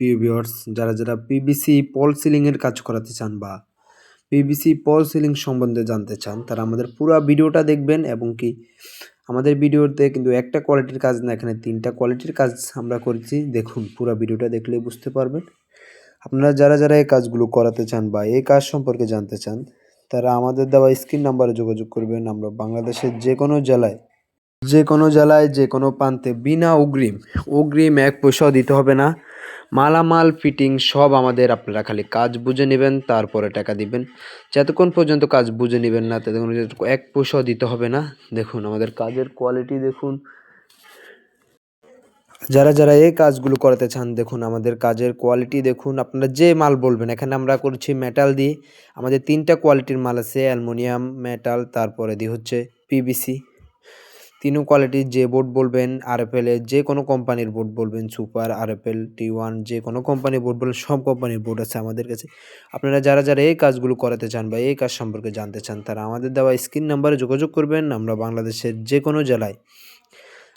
প্রিয় ভিউয়ার্স, যারা যারা পিবিসি পল সিলিং এর কাজ করাতে চান বা পিভিসি পল সিলিং সম্বন্ধে জানতে চান, তারা আমাদের পুরো ভিডিওটা দেখবেন এবং কি আমাদের ভিডিওতে কিন্তু একটা কোয়ালিটির কাজ না, এখানে তিনটা কোয়ালিটির কাজ আমরা করেছি। দেখুন, পুরো ভিডিওটা দেখলে বুঝতে পারবেন। আপনারা যারা যারা এই কাজগুলো করাতে চান বা এই কাজ সম্পর্কে জানতে চান, তারা আমাদের দেওয়া স্ক্রিন নাম্বারে যোগাযোগ করবেন। আমরা বাংলাদেশের যে কোনো জেলায় যে কোনো জেলায় যে কোনো প্রান্তে বিনা অগ্রিম অগ্রিম এক পয়সাও দিতে হবে না। মালামাল, ফিটিং সব আমাদের আপনারা খালি কাজ বুঝে নেবেন, তারপরে টাকা দিবেন। যতক্ষণ পর্যন্ত কাজ বুঝে নেবেন না, ততক্ষণ এক পয়সাও দিতে হবে না। দেখুন, আমাদের কাজের কোয়ালিটি দেখুন। যারা যারা এই কাজগুলো করাতে চান, দেখুন, আমাদের কাজের কোয়ালিটি দেখুন। আপনারা যে মাল বলবেন, এখানে আমরা করছি মেটাল দিয়ে। আমাদের তিনটা কোয়ালিটির মাল আছে, অ্যালুমিনিয়াম মেটাল তারপরে দিয়ে হচ্ছে পিভিসি তিনও কোয়ালিটির যে বোর্ড বলবেন আরএফএল এর যে কোনো কোম্পানির বোর্ড বলবেন সুপার আরএফএল টি ওয়ান যে কোনো কোম্পানির বোর্ড বলবেন সব কোম্পানির বোর্ড আছে আমাদের কাছে। আপনারা যারা যারা এই কাজগুলো করাতে চান বা এই কাজ সম্পর্কে জানতে চান, তারা আমাদের দেওয়া স্ক্রিন নাম্বারে যোগাযোগ করবেন, আমরা বাংলাদেশের যে কোনো জেলায়।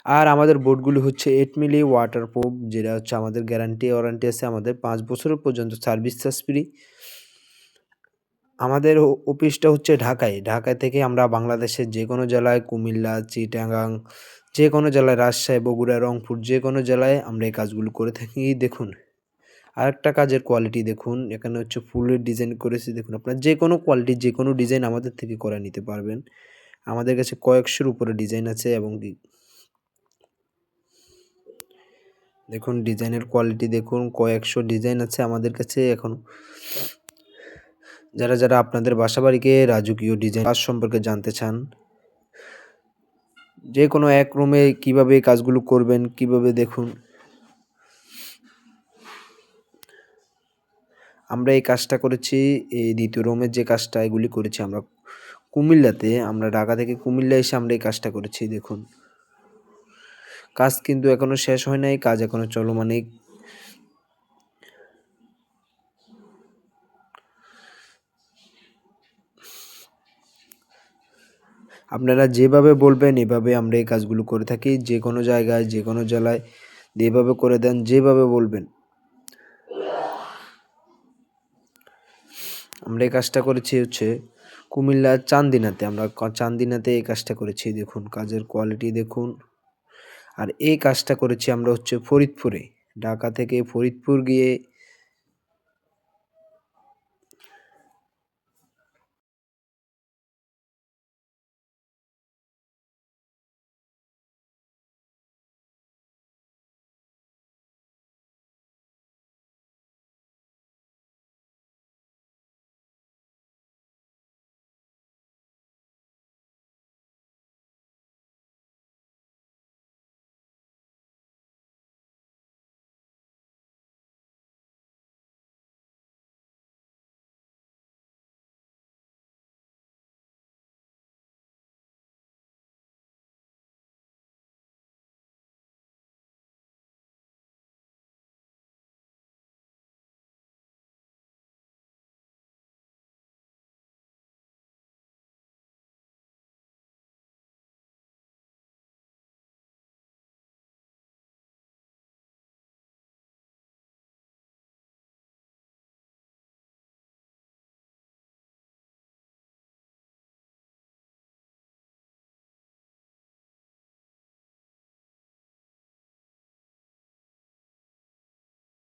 আর আমাদের বোর্ডগুলি হচ্ছে এইট মিলি ওয়াটার প্রুফ যেটা হচ্ছে আমাদের গ্যারান্টি ওয়ারান্টি আছে আমাদের পাঁচ বছরের পর্যন্ত সার্ভিস চার্জ ফ্রি আমাদের অফিসটা হচ্ছে ঢাকায়। ঢাকায় থেকে আমরা বাংলাদেশের যে কোনো জেলায় কুমিল্লা, চিটাগাং যে কোনো জেলায় রাজশাহী, বগুড়া, রংপুর যে কোনো জেলায় আমরা এই কাজগুলো করে থাকি। দেখুন, আরেকটা কাজের কোয়ালিটি দেখুন। এখানে হচ্ছে ফুলের ডিজাইন করেছি। দেখুন, আপনার যে কোনো কোয়ালিটির যে কোনো ডিজাইন আমাদের থেকে করে নিতে পারবেন। আমাদের কাছে কয়েকশোর উপরে ডিজাইন আছে এবং দেখুন ডিজাইনের কোয়ালিটি দেখুন। কয়েকশো ডিজাইন আছে আমাদের কাছে। এখন যারা যারা আপনাদের বাসাবাড়িকে রাজকীয় ডিজাইন কাজ সম্পর্কে জানতে চান, যে কোনো এক রুমে কীভাবে এই কাজগুলো করবেন, কীভাবে দেখুন, আমরা এই কাজটা করেছি, এই দ্বিতীয় রুমের যে কাজটা, এগুলি করেছি আমরা কুমিল্লাতে, আমরা ঢাকা থেকে কুমিল্লা এসে আমরা এই কাজটা করেছি, দেখুন। কাজ কিন্তু এখনও শেষ হয় নাই, কাজ এখনও চলমানই আপনারা যেভাবে বলবেন, এভাবে আমরা এই কাজগুলো করে থাকি। যে কোনো জায়গায়, যে কোনো জেলায় যেভাবে করে দেন, যেভাবে বলবেন। আমরা এই কাজটা করেছি হচ্ছে কুমিল্লার চান্দিনাতে। আমরা চান্দিনাতে এই কাজটা করেছি, দেখুন। কাজের কোয়ালিটি দেখুন। আর এই কাজটা করেছি আমরা হচ্ছে ফরিদপুরে। ঢাকা থেকে ফরিদপুর গিয়ে